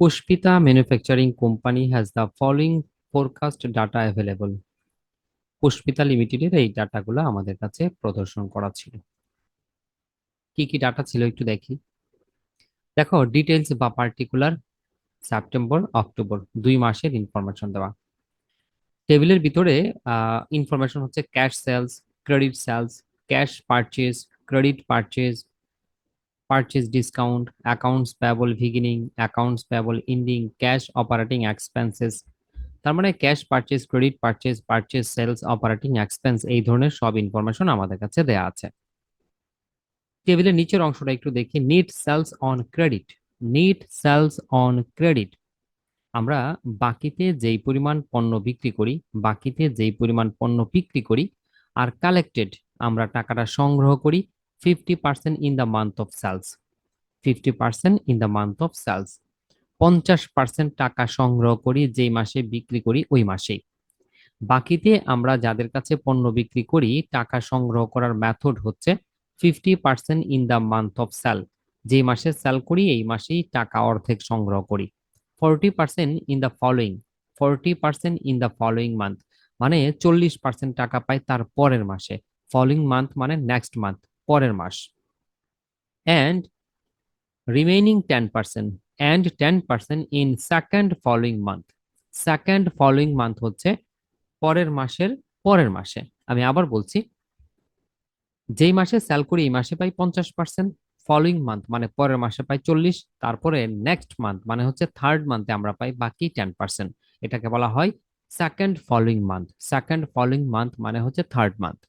Pushpita Manufacturing Company has the following forecast data available. Pushpita লিমিটেডের এই ডাটাগুলো আমাদের কাছে প্রদর্শন করা ছিল। কি কি ডাটা ছিল একটু দেখি। দেখো ডিটেলস বা পার্টিকুলার সেপ্টেম্বর অক্টোবর দুই মাসের ইনফরমেশন দেওয়া। টেবিলের ভিতরে ইনফরমেশন হচ্ছে cash sales credit sales cash purchase credit purchase purchase discount accounts payable beginning accounts payable ending cash operating expenses তার মানে cash purchase credit purchase purchase sales operating expense এই ধরনের সব ইনফরমেশন আমাদের কাছে দেয়া আছে। টেবিলের নিচের অংশটা একটু দেখি। Net sales on credit net sales on credit আমরা বাকিতে যেই পরিমাণ পণ্য বিক্রি করি, বাকিতে যেই পরিমাণ পণ্য বিক্রি করি, আর কালেক্টেড আমরা টাকাটা সংগ্রহ করি fifty percent in the month of sales fifty percent in the month of sales পঞ্চাশ পার্সেন্ট টাকা সংগ্রহ করি যেই মাসে বিক্রি করি ওই মাসেই। বাকিতে আমরা যাদের কাছে পণ্য বিক্রি করি, টাকা সংগ্রহ করার মেথড হচ্ছে fifty percent in the month of sale যেই মাসে সেল করি, এই মাসেই টাকা অর্ধেক সংগ্রহ করি। Forty percent in the following forty percent in the following month মানে চল্লিশ পার্সেন্ট টাকা পাই তার পরের মাসে। ফলোয়িং মান্থ মানে নেক্সট মান্থ পরের মাস। And remaining ten percent and ten percent in second following month second following month হচ্ছে পরের মাসের পরের মাসে। আমি আবার বলছি, যেই মাসে সেল করি, এই মাসে পাই পঞ্চাশ পার্সেন্ট ফলোয়িং মান্থ মানে পরের মাসে পাই চল্লিশ। তারপরে নেক্সট মান্থ মানে হচ্ছে থার্ড মান্থে আমরা পাই বাকি টেন পার্সেন্ট এটাকে বলা হয় second following month second following month মানে হচ্ছে থার্ড মান্থ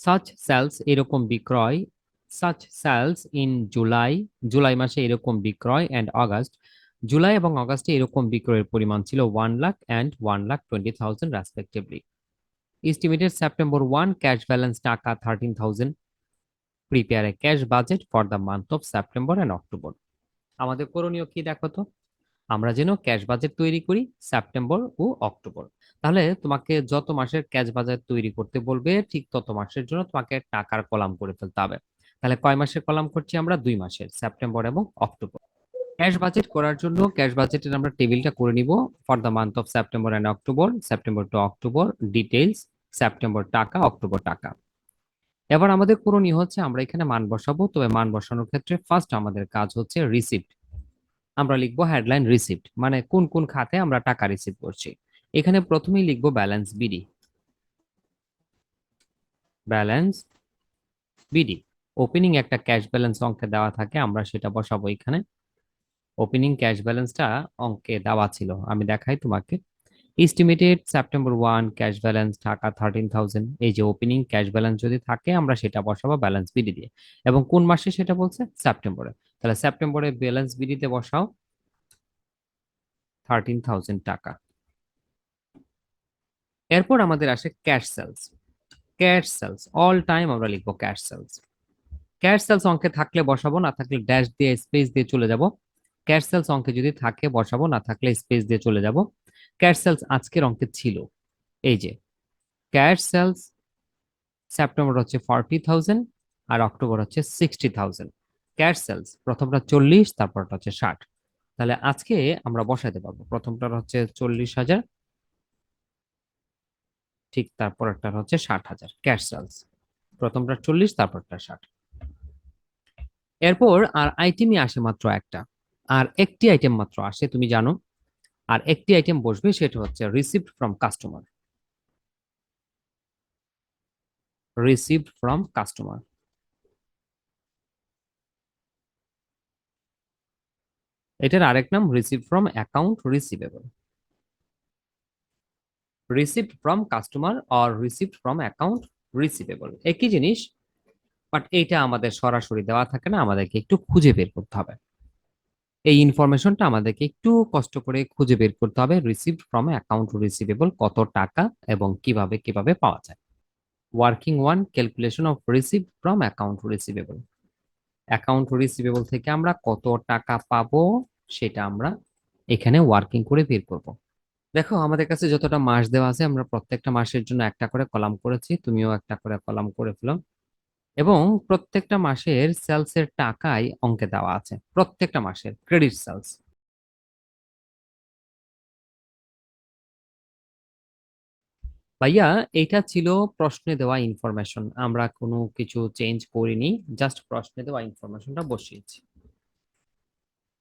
সাচ সেলস এরকম বিক্রয় such sales in July July মাসে এরকম বিক্রয় অ্যান্ড অগাস্ট জুলাই এবং অগাস্টে এরকম বিক্রয়ের পরিমাণ ছিল one lakh and one lakh twenty thousand respectively Estimated September 1 cash balance টাকা 13,000. Prepare a cash budget for the month of September and October. আমাদের করণীয় কি দেখো তো আমরা যেন ক্যাশ বাজেট তৈরি করি সেপ্টেম্বর ও অক্টোবর। তাহলে তোমাকে যত মাসের ক্যাশ বাজেট তৈরি করতে বলবে, ঠিক তত মাসের জন্য তোমাকে টাকার কলাম করে ফেলতে হবে। তাহলে কয় মাসের কলাম করছি আমরা? দুই মাসের, সেপ্টেম্বর এবং অক্টোবর। ক্যাশ বাজেট করার জন্য ক্যাশ বাজেটের আমরা টেবিলটা করে নিব for the month of September and October, September to October details September টাকা, অক্টোবর টাকা। এবার আমাদের করণীয় হচ্ছে আমরা এখানে মান বসাবো। তবে মান বসানোর ক্ষেত্রে ফার্স্ট আমাদের কাজ হচ্ছে রিসিপ্ট আমরা লিখব হেডলাইন রিসিপ্ট মানে কোন কোন খাতে আমরা টাকা রিসিভ করছি। এখানে প্রথমেই লিখব balance BD balance BD opening একটা ক্যাশ ব্যালেন্স অঙ্কে দেওয়া থাকে, আমরা সেটা বসাবো এখানে। ওপেনিং ক্যাশ ব্যালেন্সটা অঙ্কে দেওয়া ছিল, আমি দেখাই তোমাকে। Estimated September one cash balance টাকা থার্টিন থাউজেন্ড এই যে ওপেনিং ক্যাশ ব্যালেন্স যদি থাকে, আমরা সেটা বসাবো ব্যালেন্স বিডি দিয়ে। এবং কোন মাসে সেটা বলছে? সেপ্টেম্বরে তাহলে সেপ্টেম্বরে ব্যালেন্স বিডিতে বসাও। থার্টিন থাউজেন্ড টাকা। এরপর আমাদের আসে cash sales cash sales all time আমরা লিখব ক্যাশ সেলস ক্যাশ সেলস অঙ্কে থাকলে বসাবো, না থাকলে ড্যাশ দিয়ে স্পেস দিয়ে চলে যাব। ক্যাশ সেলস অঙ্কে যদি থাকে, বসাবো, না থাকলে স্পেস দিয়ে চলে যাব। ক্যাশ সেলস আজকের অঙ্কে ছিল। এই যে ক্যাশ সেলস সেপ্টেম্বর হচ্ছে ফর্টি থাউজেন্ড আর অক্টোবর হচ্ছে সিক্সটি থাউজেন্ড ক্যাশ সেলস প্রথমটা চল্লিশ, তারপরটা হচ্ছে ষাট। তাহলে আজকে আমরা বসাইতে পারব। প্রথমটা হচ্ছে চল্লিশ হাজার, ঠিক তারপরটা হচ্ছে ষাট হাজার ক্যাশ সেলস প্রথমটা চল্লিশ, তারপরটা ষাট। এরপর আর আইটেমই আসে মাত্র একটা, আর একটি আইটেম মাত্র আসে, তুমি জানো? আর একটি আইটেম বসবে, সেটা হচ্ছে received from customer received from customer এটার আরেক নাম receive from account receivable received from customer or received from account receivable একই জিনিস বাট এইটা আমাদের সরাসরি দেওয়া থাকে না, আমাদেরকে একটু খুঁজে বের করতে হবে। এই ইনফরমেশনটা আমাদেরকে একটু কষ্ট করে খুঁজে বের করতে হবে রিসিভড ফ্রম অ্যাকাউন্ট রিসিভেবল কত টাকা এবং কীভাবে কীভাবে পাওয়া যায়। Working one calculation of receive from account receivable account receivable থেকে আমরা কত টাকা পাবো সেটা আমরা এখানে ওয়ার্কিং করে বের করব। দেখো, আমাদের কাছে যতটা মাস দেওয়া আছে, আমরা প্রত্যেকটা মাসের জন্য একটা করে কলাম করেছি, তুমিও একটা করে কলাম করে ফেলো। এবং প্রত্যেকটা মাসের সেলস এর টাকাই অঙ্কে দেওয়া আছে। প্রত্যেকটা মাসের ক্রেডিট সেলস ভাইয়া, এটা ছিল প্রশ্নে দেওয়া ইনফরমেশন আমরা কোনো কিছু চেঞ্জ করিনি জাস্ট প্রশ্নে দেওয়া ইনফরমেশনটা বসিয়েছি।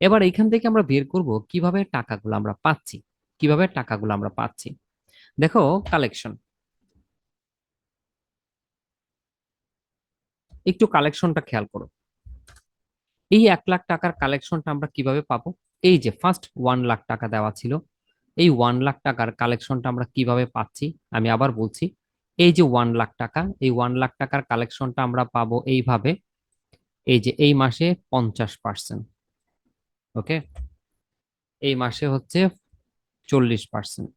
এবার এখান থেকে আমরা বের করব কীভাবে টাকাগুলো আমরা পাচ্ছি। কীভাবে টাকাগুলো আমরা পাচ্ছি। দেখো কালেকশন একটু কালেকশনটা খেয়াল করো। এই এক লাখ টাকার কালেকশনটা আমরা কীভাবে পাবো? এই যে ফার্স্ট ওয়ান লাখ টাকা দেওয়া ছিল, এই ওয়ান লাখ টাকার কালেকশনটা আমরা কীভাবে পাচ্ছি? আমি আবার বলছি, এই যে ওয়ান লাখ টাকা, এই ওয়ান লাখ টাকার কালেকশনটা আমরা পাবো এইভাবে, এই যে এই মাসে পঞ্চাশ পার্সেন্ট ওকে এই মাসে হচ্ছে চল্লিশ পার্সেন্ট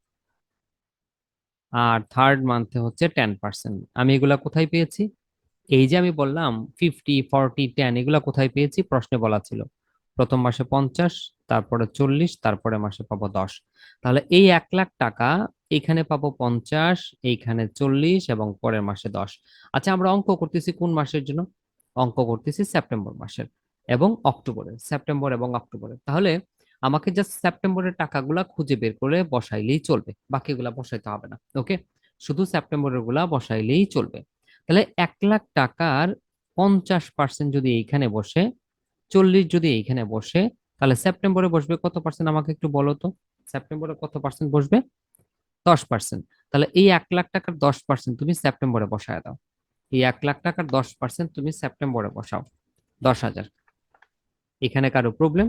আর থার্ড মান্থে হচ্ছে টেন পার্সেন্ট আমি এগুলা কোথায় পেয়েছি? এই যে আমি বললাম ফিফটি ফর্টি টেন এগুলা কোথায় পেয়েছি? প্রশ্নে বলা ছিল। প্রথম মাসে পঞ্চাশ, তারপরে চল্লিশ, তারপরে মাসে পাবো দশ। তাহলে এই এক লাখ টাকা এইখানে পাবো পঞ্চাশ, এইখানে চল্লিশ এবং পরের মাসে দশ। আচ্ছা আমরা অঙ্ক করতেছি কোন মাসের জন্য? অঙ্ক করতেছি সেপ্টেম্বর মাসের এবং অক্টোবরের, সেপ্টেম্বর এবং অক্টোবরের। তাহলে আমাকে জাস্ট সেপ্টেম্বরের টাকাগুলা খুঁজে বের করে বসাইলেই চলবে। বাকিগুলা বসাইতে হবে না ওকে শুধু সেপ্টেম্বরেরগুলা বসাইলেই চলবে। তাহলে এক লাখ টাকার পঞ্চাশ পার্সেন্ট যদি এইখানে বসে, চল্লিশ যদি এইখানে বসে, তাহলে সেপ্টেম্বরে বসবে কত পার্সেন্ট আমাকে একটু বলো তো? সেপ্টেম্বরে কত পার্সেন্ট বসবে? দশ পার্সেন্ট তাহলে এই এক লাখ টাকার দশ পার্সেন্ট তুমি সেপ্টেম্বরে বসায় দাও। এই এক লাখ টাকার দশ পার্সেন্ট তুমি সেপ্টেম্বরে বসাও। দশ হাজার। এখানে কারও প্রবলেম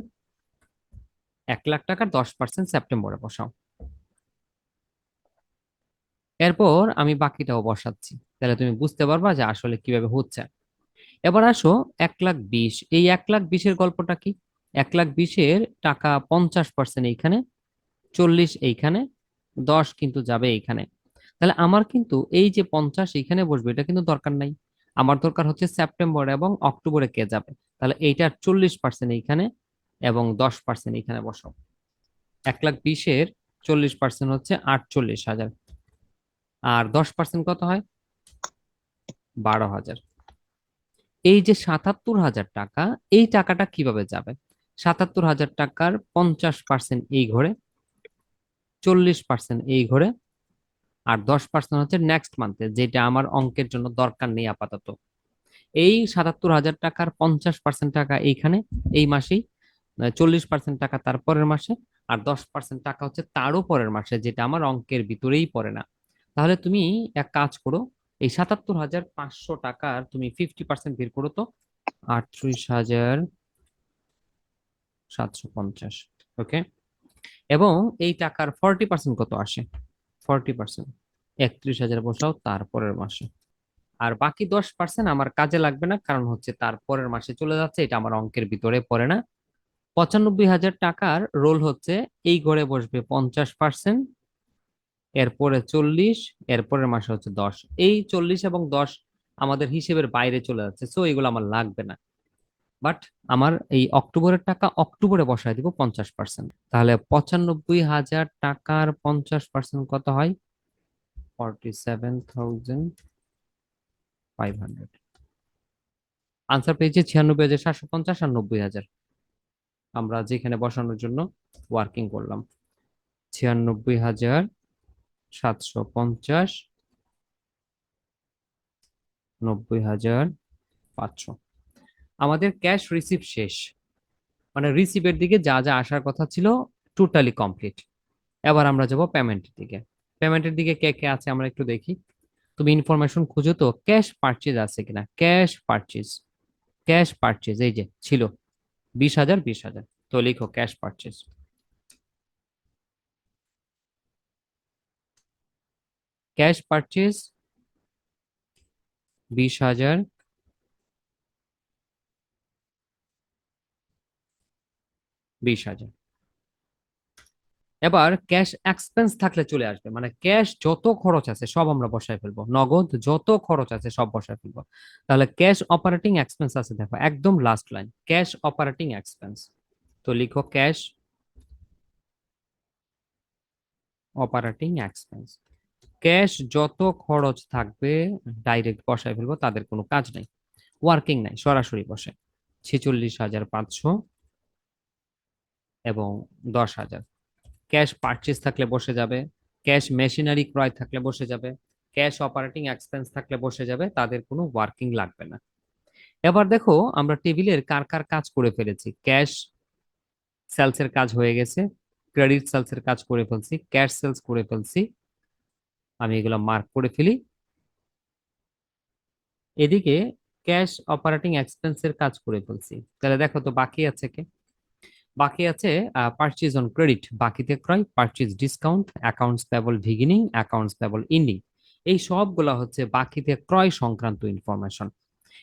এক লাখ টাকার দশ পার্সেন্ট সেপ্টেম্বরে বসাও। এরপর আমি বাকিটাও বসাচ্ছি। তাহলে তুমি বুঝতে পারবা যে আসলে কীভাবে হচ্ছে। এবার আসো এক লাখ বিশ। এই এক লাখ বিশের গল্পটা কি? এক লাখ বিশের টাকা পঞ্চাশ পার্সেন্ট এইখানে, চল্লিশ এইখানে, দশ কিন্তু যাবে এইখানে। তাহলে আমার কিন্তু এই যে পঞ্চাশ এইখানে বসবে, এটা কিন্তু দরকার নাই। আমার দরকার হচ্ছে সেপ্টেম্বর এবং অক্টোবরে কে যাবে। তাহলে এইটার চল্লিশ পার্সেন্ট এইখানে এবং দশ পার্সেন্ট এইখানে বসাও। এক লাখ বিশের চল্লিশ পার্সেন্ট হচ্ছে আটচল্লিশ হাজার। আর দশ পার্সেন্ট কত হয়? বারো হাজার। এই যে সাতাত্তর হাজার টাকা, এই টাকাটা কীভাবে যাবে? সাতাত্তর হাজার টাকার পঞ্চাশ পার্সেন্ট এই ঘরে, চল্লিশ পার্সেন্ট এই ঘরে, আর দশ পার্সেন্ট হচ্ছে নেক্সট মান্থে যেটা আমার অঙ্কের জন্য দরকার নেই আপাতত। এই সাতাত্তর হাজার টাকার পঞ্চাশ পার্সেন্ট টাকা এইখানে, এই মাসেই চল্লিশ পার্সেন্ট টাকা তার পরের মাসে, আর দশ পার্সেন্ট টাকা হচ্ছে তারও পরের মাসে, যেটা আমার অঙ্কের ভিতরেই পড়ে না। তাহলে তুমি এক কাজ করো, এই সাতাত্তর হাজার পাঁচশো টাকার তুমি ফিফটি পার্সেন্ট বের করো তো। আটত্রিশ হাজার সাতশো পঞ্চাশ ওকে এবং এই টাকার ফর্টি পার্সেন্ট কত আসে? ফর্টি পার্সেন্ট একত্রিশ হাজার বসাও তারপরের মাসে। আর বাকি দশ পার্সেন্ট আমার কাজে লাগবে না, কারণ হচ্ছে তার পরের মাসে চলে যাচ্ছে, এটা আমার অঙ্কের ভিতরে পড়ে না। পঁচানব্বই হাজার টাকার রোল হচ্ছে, এই ঘরে বসবে পঞ্চাশ পার্সেন্ট এরপরে চল্লিশ, এরপরের মাসে হচ্ছে দশ। এই চল্লিশ এবং দশ আমাদের হিসেবের বাইরে চলে যাচ্ছে সো এগুলো আমার লাগবে না। বাট আমার এই অক্টোবরের টাকা অক্টোবরে বসায় দিব পঞ্চাশ পার্সেন্ট তাহলে পঁচানব্বই হাজার টাকার পঞ্চাশ পার্সেন্ট কত হয়? Forty seven thousand five hundred. Answer পেয়েছি ছিয়ানব্বই হাজার সাতশো পঞ্চাশ আর নব্বই হাজার। আমরা যেখানে বসানোর জন্য ওয়ার্কিং করলাম। ছিয়ানব্বই হাজার সাতশো পঞ্চাশ, নব্বই হাজার পাঁচশো। আমাদের ক্যাশ রিসিভ শেষ। মানে রিসিভের দিকে যা যা আসার কথা ছিল টোটালি কমপ্লিট এবার আমরা যাব পেমেন্টের দিকে। পেমেন্টের দিকে কে কে আছে আমরা একটু দেখি। তুমি ইনফরমেশন খুঁজো তো ক্যাশ পারচেজ আছে কিনা? ক্যাশ পারচেজ ক্যাশ পারচেজ এই যে, ছিল। বিশ হাজার বিশ হাজার। তো লিখো ক্যাশ পারচেজ ক্যাশ পারচেজ বিশ হাজার। বিশ হাজার। এবার ক্যাশ এক্সপেন্স থাকলে চলে আসবে মানে ক্যাশ যত খরচ আছে সব আমরা বসায় ফেলব, নগদ যত খরচ আছে সব বসায় ফেলব। তাহলে ক্যাশ অপারেটিং এক্সপেন্স আছে, দেখো, একদম last line cash operating expense. তো লিখো ক্যাশ অপারেটিং এক্সপেন্স। ক্যাশ যত খরচ থাকবে ডাইরেক্ট বসায় ফেলব, তাদের কোনো কাজ নাই। ওয়ার্কিং নাই, সরাসরি বসে। ছেচল্লিশ হাজার পাঁচশো এবং দশ হাজার। ক্যাশ পারচেজ থাকলে বসে যাবে, ক্যাশ মেশিনারি ক্রয় থাকলে বসে যাবে, ক্যাশ অপারেটিং এক্সপেন্স থাকলে বসে যাবে, তাদের কোনো ওয়ার্কিং লাগবে না। এবার দেখো, আমরা টেবিলের কার কার কাজ করে ফেলেছি। ক্যাশ সেলসের কাজ হয়ে গেছে, ক্রেডিট সেলসের কাজ করে ফেলছি, ক্যাশ সেলস করে ফেলছি আমি এগুলো মার্ক করে ফেলি। এদিকে ক্যাশ অপারেটিং এক্সপেন্সের কাজ করে ফেলছি। তাহলে দেখো তো বাকি আছে কে? বাকি আছে পারচেজ অন ক্রেডিট বাকিতে ক্রয় purchase discount accounts payable beginning accounts payable ending এই সবগুলা হচ্ছে বাকিতে ক্রয় সংক্রান্ত ইনফরমেশন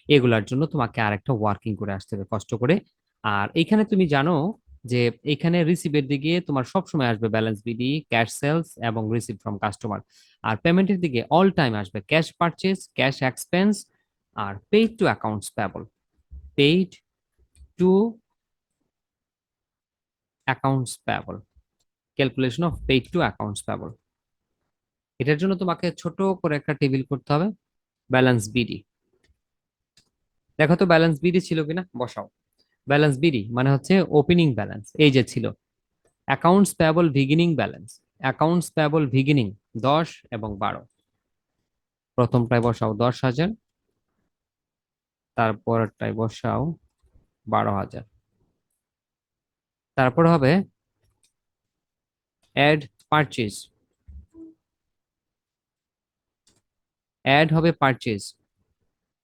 এগুলার জন্য তোমাকে আরেকটা ওয়ার্কিং করে আসতে হবে কষ্ট করে। আর এখানে তুমি জানো যে এখানে রিসিভের দিকে তোমার সবসময় আসবে ব্যালেন্স বিডি ক্যাশ সেলস এবং রিসিভ ফ্রম কাস্টমার আর পেমেন্টের দিকে অল টাইম আসবে cash purchase cash expense R paid to accounts payable paid to accounts payable calculation of paid to accounts payable এটার জন্য তোমাকে ছোট করে একটা টেবিল করতে হবে ব্যালেন্স বিডি দেখো তো ব্যালেন্স বিডি ছিল কিনা? বসাও। ব্যালেন্স বিডি মানে হচ্ছে ওপেনিং ব্যালেন্স এই যে ছিল। Accounts payable beginning balance accounts payable beginning দশ এবং বারো। প্রথমটায় বসাও দশ হাজার তারপরটায় বসাও বারো হাজার। তারপর হবে অ্যাড পারচেজ অ্যাড হবে পারচেজ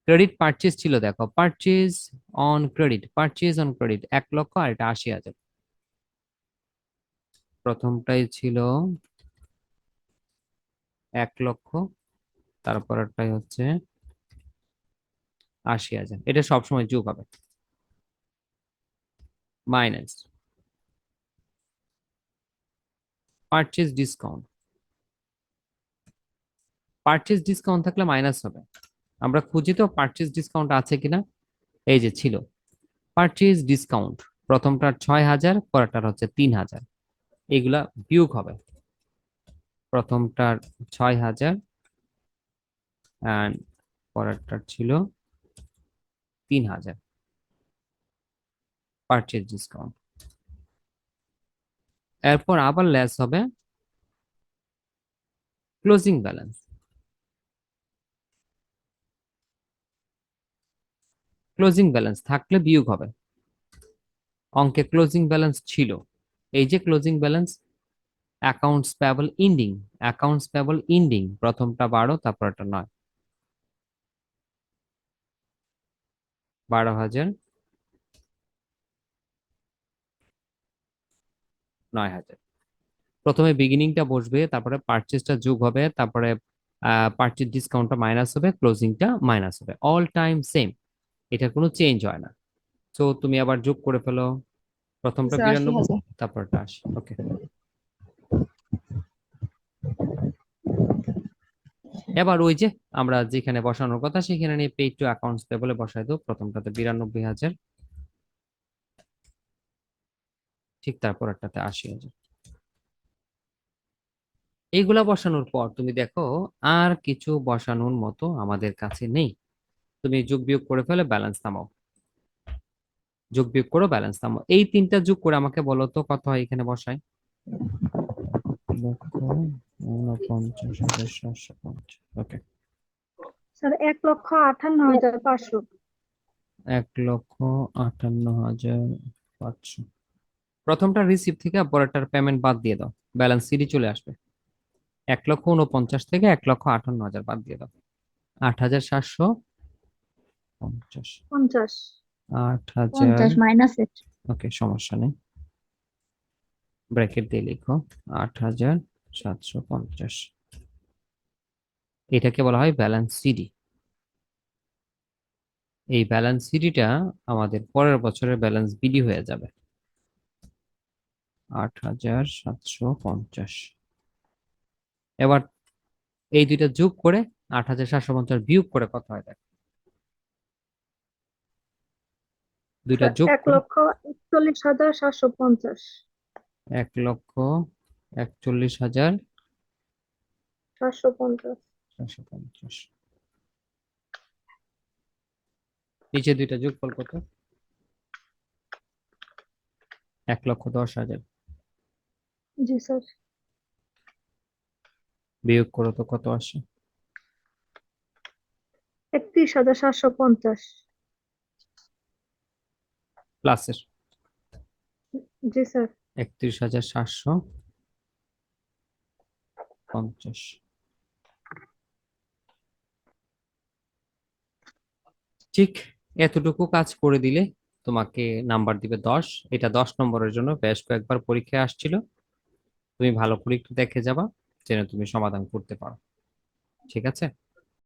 ক্রেডিট পারচেজ ছিল দেখো purchase on credit purchase on credit এক লক্ষ আর এটা আশি হাজার। প্রথমটাই ছিল এক লক্ষ তারপরটাই হচ্ছে আশি হাজার। এটা সবসময় যোগ হবে। Minus purchase discount purchase discount থাকলে মাইনাস হবে। আমরা খুঁজি তো পারচেজ ডিসকাউন্ট আছে কিনা? এই যে ছিল। পারচেজ ডিসকাউন্ট প্রথমটার ছয় হাজার, পরেরটার হচ্ছে তিন হাজার। এগুলা বিয়োগ হবে। প্রথমটার ছয় হাজার পরেরটার ছিল তিন হাজার। পারচেজ ডিসকাউন্ট এরপর আবার লেস হবে ক্লোজিং ব্যালেন্স ক্লোজিং ব্যালেন্স থাকলে বিয়োগ হবে। অঙ্কে ক্লোজিং ব্যালেন্স ছিল। এই যে closing balance accounts payable ending accounts payable ending প্রথমটা বারো তারপরটা নয়। বারো হাজার নয় হাজার। প্রথমে বিগিনিংটা বসবে তারপরে পারচেসটা যোগ হবে তারপরে পারচেজ ডিসকাউন্টটা মাইনাস হবে ক্লোজিংটা মাইনাস হবে। অল টাইম সেম এটার কোনো চেঞ্জ হয় না। তো তুমি আবার যোগ করে ফেলো। প্রথমটা বিরানব্বই তারপরটা আশি। ওকে এবার ওই যে আমরা যেখানে বসানোর কথা সেখানে নিয়ে পেইড টু অ্যাকাউন্টস পেবলে বসাই দাও প্রথমটাতে বিরানব্বই হাজার। ঠিক তারপর একটাতে আশি হাজার। এইগুলা বসানোর পর তুমি দেখো, আর কিছু বসানোর মতো আমাদের কাছে নেই। তুমি যোগ বিয়োগ করে ফেলে ব্যালেন্স নামাও। যোগ বিয়োগ করো ব্যালেন্স নামাও। এই তিনটা যোগ করে আমাকে বলো তো কত হয় এখানে বসাই লক্ষ ঊনপঞ্চাশ হাজার সাতশো পঞ্চাশ ওকে স্যার এক লক্ষ আটান্ন হাজার পাঁচশো। এক লক্ষ আটান্ন হাজার পাঁচশো। প্রথমটা রিসিভ থেকে পরেরটার পেমেন্ট বাদ দিয়ে দাও। ব্যালেন্স সিডি চলে আসবে। এক লক্ষ উনপঞ্চাশ থেকে এক লক্ষ আটান্ন হাজার বাদ দিয়ে দাও। আট হাজার সাতশো পঞ্চাশ। পঞ্চাশ। আট হাজার মাইনাস ওকে সমস্যা নেই। ব্র্যাকেট দিয়ে লিখো আট হাজার সাতশো পঞ্চাশ। এটাকে বলা হয় ব্যালেন্স সিডি। এই ব্যালেন্স সিডিটা আমাদের পরের বছরের ব্যালেন্স বিডি হয়ে যাবে। আট হাজার সাতশো পঞ্চাশ। এবার এই দুইটা যোগ করে আট হাজার সাতশো পঞ্চাশ বিয়োগ করে কত হয় দেখ। দুইটা যোগ এক লক্ষ একচল্লিশ হাজার সাতশো পঞ্চাশ। এক লক্ষ একচল্লিশ হাজার পঞ্চাশ। পঞ্চাশ। নিচে দুইটা যোগফল কত? এক লক্ষ দশ হাজার। জি স্যার। বিয়োগ করো তো কত আসে? একত্রিশ হাজার সাতশো পঞ্চাশ। প্লাসের। জি স্যার। একত্রিশ হাজার সাতশো পঞ্চাশ। ঠিক এতটুকু কাজ করে দিলে তোমাকে নাম্বার দিবে দশ। এটা দশ নম্বরের জন্য বেশ কয়েকবার পরীক্ষায় আসছিল। তুমি ভালো করে একটু দেখে যাবা, যেন তুমি সমাধান করতে পারো। ঠিক আছে?